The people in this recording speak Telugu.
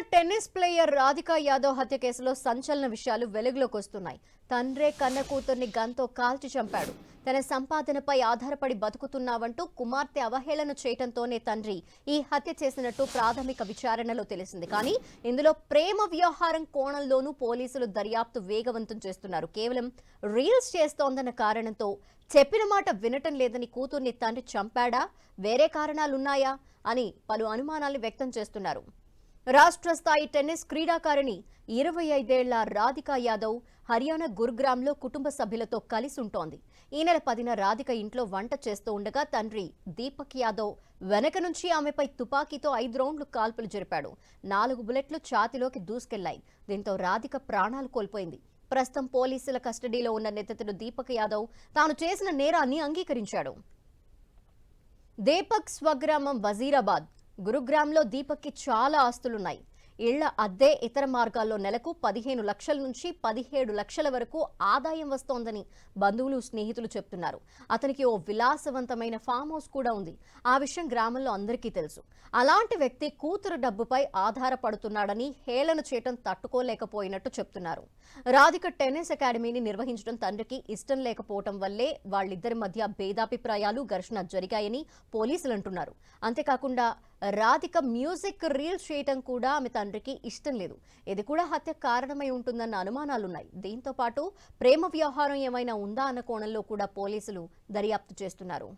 టెన్నిస్ ప్లేయర్ రాధికా యాదవ్ హత్య కేసులో సంచలన విషయాలు వెలుగులోకి వస్తున్నాయి. తండ్రే కన్న కూతుర్ని గన్తో కాల్చి చంపాడు. తన సంపాదనపై ఆధారపడి బతుకుతున్నావంటూ కుమార్తె అవహేళన చేయటంతోనే తండ్రి ఈ హత్య చేసినట్టు ప్రాథమిక విచారణలో తెలిసింది. కానీ ఇందులో ప్రేమ వ్యవహారం కోణంలోనూ పోలీసులు దర్యాప్తు వేగవంతం చేస్తున్నారు. కేవలం రీల్స్ చేస్తోందన్న కారణంతో చెప్పిన మాట వినటం లేదని కూతుర్ని తండ్రి చంపాడా? వేరే కారణాలున్నాయా? అని పలు అనుమానాలు వ్యక్తం చేస్తున్నారు. రాష్ట్ర స్థాయి టెన్నిస్ క్రీడాకారిణి ఇరవై ఐదేళ్ళ రాధికా యాదవ్ హర్యానా గురుగ్రామ్లో కుటుంబ సభ్యులతో కలిసి ఉంటోంది. ఈ నెల పదిన రాధిక ఇంట్లో వంట చేస్తూ ఉండగా తండ్రి దీపక్ యాదవ్ వెనక నుంచి ఆమెపై తుపాకీతో ఐదు రౌండ్లు కాల్పులు జరిపాడు. నాలుగు బుల్లెట్లు ఛాతిలోకి దూసుకెళ్ళాయి. దీంతో రాధిక ప్రాణాలు కోల్పోయింది. ప్రస్తుతం పోలీసుల కస్టడీలో ఉన్న నిందితుడు దీపక్ యాదవ్ తాను చేసిన నేరాన్ని అంగీకరించాడు. దీపక్ స్వగ్రామం వజీరాబాద్ గురుగ్రామ్లో దీపక్కి చాలా ఆస్తులున్నాయి. ఇళ్ళ అద్దె ఇతర మార్గాల్లో నెలకు పదిహేను లక్షల నుంచి పదిహేడు లక్షల వరకు ఆదాయం వస్తోందని బంధువులు స్నేహితులు చెప్తున్నారు. అతనికి ఓ విలాసవంతమైన ఫామ్ హౌస్ కూడా ఉంది. ఆ విషయం గ్రామంలో అందరికీ తెలుసు. అలాంటి వ్యక్తి కూతురు డబ్బుపై ఆధారపడుతున్నాడని హేళన చేయటం తట్టుకోలేకపోయినట్టు చెప్తున్నారు. రాధిక టెన్నిస్ అకాడమీని నిర్వహించడం తండ్రికి ఇష్టం లేకపోవటం వల్లే వాళ్ళిద్దరి మధ్య భేదాభిప్రాయాలు ఘర్షణ జరిగాయని పోలీసులు అంటున్నారు. అంతేకాకుండా రాధిక మ్యూజిక్ రీల్స్ చేయటం కూడా ఆమె తండ్రికి ఇష్టం లేదు. ఇది కూడా హత్య కారణమై ఉంటుందన్న అనుమానాలున్నాయి. దీంతో పాటు ప్రేమ వ్యవహారం ఏమైనా ఉందా అన్న కోణంలో కూడా పోలీసులు దర్యాప్తు చేస్తున్నారు.